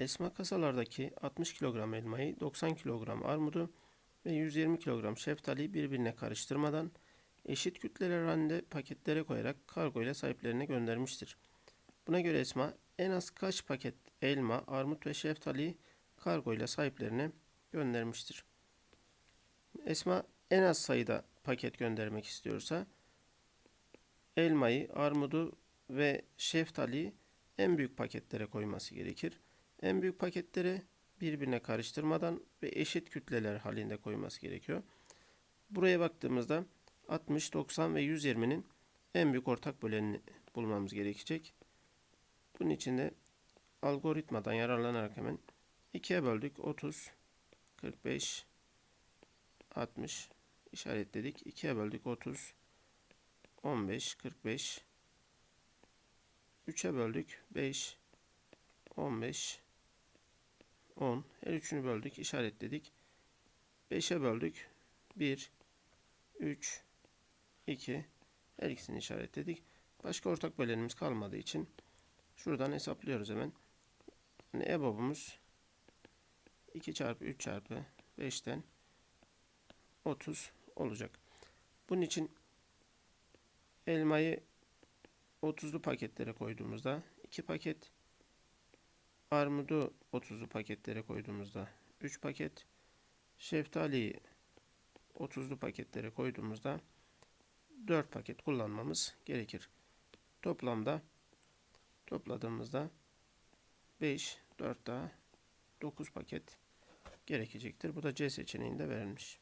Esma kasalardaki 60 kilogram elmayı, 90 kilogram armudu ve 120 kilogram şeftaliyi birbirine karıştırmadan eşit kütleler halinde paketlere koyarak kargo ile sahiplerine göndermiştir. Buna göre Esma en az kaç paket elma, armut ve şeftaliyi kargo ile sahiplerine göndermiştir. Esma en az sayıda paket göndermek istiyorsa elmayı, armudu ve şeftaliyi en büyük paketlere koyması gerekir. En büyük paketlere birbirine karıştırmadan ve eşit kütleler halinde koyması gerekiyor. Buraya baktığımızda 60, 90 ve 120'nin en büyük ortak bölenini bulmamız gerekecek. Bunun için de algoritmadan yararlanarak hemen 2'ye böldük. 30, 45, 60 işaretledik. 2'ye böldük. 30, 15, 45, 3'e böldük. 5, 15, 10. Her üçünü böldük. işaretledik. 5'e böldük. 1, 3, 2. Her ikisini işaretledik. Başka ortak bölenimiz kalmadığı için şuradan hesaplıyoruz hemen. Yani EBOB'umuz 2 çarpı 3 çarpı 5'ten 30 olacak. Bunun için elmayı 30'lu paketlere koyduğumuzda 2 paket armudu 30'lu paketlere koyduğumuzda 3 paket şeftaliyi 30'lu paketlere koyduğumuzda 4 paket kullanmamız gerekir. Toplamda topladığımızda 5, 4 daha 9 paket gerekecektir. Bu da C seçeneğinde verilmiş.